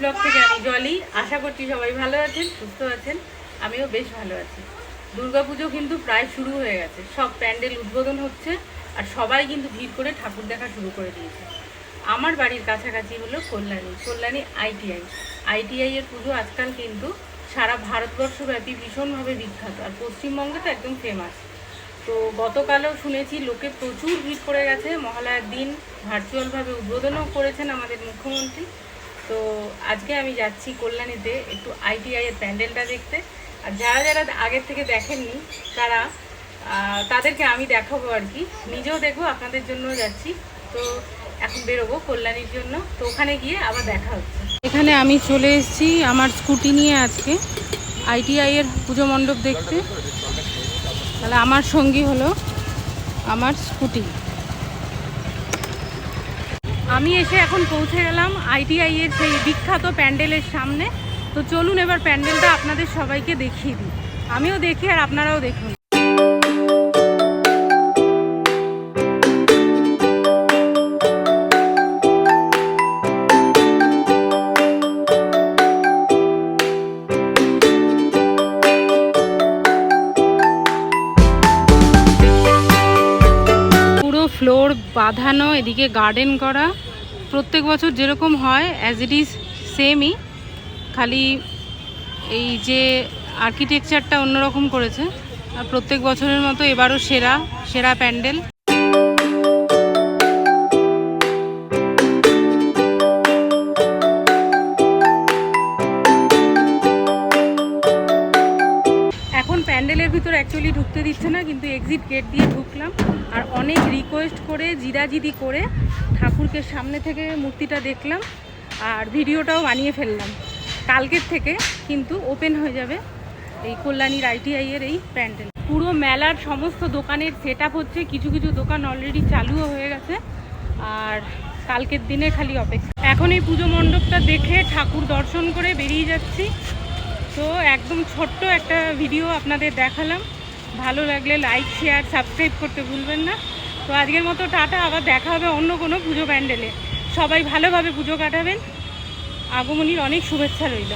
Blog থেকে আমি জলি। আশা করছি সবাই ভালো আছেন, সুস্থ আছেন। আমিও বেশ ভালো আছি। দুর্গাপুজো কিন্তু প্রায় শুরু হয়ে গেছে। সব প্যান্ডেল উদ্বোধন হচ্ছে আর সবাই কিন্তু ভিড় করে ঠাকুর দেখা শুরু করে দিয়েছে। আমার বাড়ির কাছাকাছি হলো কল্যাণী কল্যাণী আইটিআই আইটিআই এর পুজো আজকাল কিন্তু সারা ভারতবর্ষব্যাপী ভীষণভাবে বিখ্যাত। আর পশ্চিমবঙ্গে তো একদম ফেমাস তো গতকালও শুনেছি লোকে প্রচুর ভিড় পড়ে গেছে। মহালয়ার দিন ভার্চুয়ালভাবে উদ্বোধনও করেছেন আমাদের মুখ্যমন্ত্রী। তো আজকে আমি যাচ্ছি কল্যাণীতে একটু আইটিআই এর প্যান্ডেলটা দেখতে। আর যারা যারা আগের থেকে দেখেননি, তারা তাদেরকে আমি দেখাবো আর কি। নিজেও দেখব, আপনাদের জন্য যাচ্ছি। তো এখন বেরোবো কল্যাণীর জন্য। তো ওখানে গিয়ে আবার দেখা হচ্ছে। এখানে আমি চলে এসেছি আমার স্কুটি নিয়ে আজকে আইটিআই এর পুজো মণ্ডপ দেখতে। তাহলে আমার সঙ্গী হলো আমার স্কুটি। আমি এসে এখন পৌঁছে গেলাম আইটিআই এর সেই বিখ্যাত প্যান্ডেলের সামনে। তো চলুন এবার প্যান্ডেলটা আপনাদের সবাইকে দেখিয়ে দিই। আমিও দেখি আর আপনারাও দেখুন। ফ্লোর বাঁধানো, এদিকে গার্ডেন করা। প্রত্যেক বছর যেরকম হয় অ্যাজ ইট ইজ সেমই খালি এই যে আর্কিটেকচারটা অন্যরকম করেছে। আর প্রত্যেক বছরের মতো এবারও সেরা সেরা প্যান্ডেল। এখন প্যান্ডেলের ভিতর অ্যাকচুয়ালি ঢুকতে দিচ্ছে না, কিন্তু এক্সিট গেট দিয়ে ঢুকলাম। আর অনেক রিকোয়েস্ট করে জিদাজিদি করে ঠাকুরকে সামনে থেকে মূর্তিটা দেখলাম আর ভিডিওটাও বানিয়ে ফেললাম। কালকের থেকে কিন্তু ওপেন হয়ে যাবে এই কল্যাণীর আইটিআই এর এই প্যান্ডেল। পুরো মেলার সমস্ত দোকানের সেট হচ্ছে, কিছু কিছু দোকান অলরেডি চালুও হয়ে গেছে আর কালকের দিনে খালি অপেক্ষা। এখন এই পুজো মণ্ডপটা দেখে ঠাকুর দর্শন করে বেরিয়ে যাচ্ছি। তো একদম ছোট্ট একটা ভিডিও আপনাদের দেখালাম। ভালো লাগলে লাইক শেয়ার সাবস্ক্রাইব করতে ভুলবেন না। তো আজকের মতো টাটা, আবার দেখা হবে অন্য কোনো পুজো প্যান্ডেলে। সবাই ভালোভাবে পুজো কাটাবেন। আগমনির অনেক শুভেচ্ছা রইল।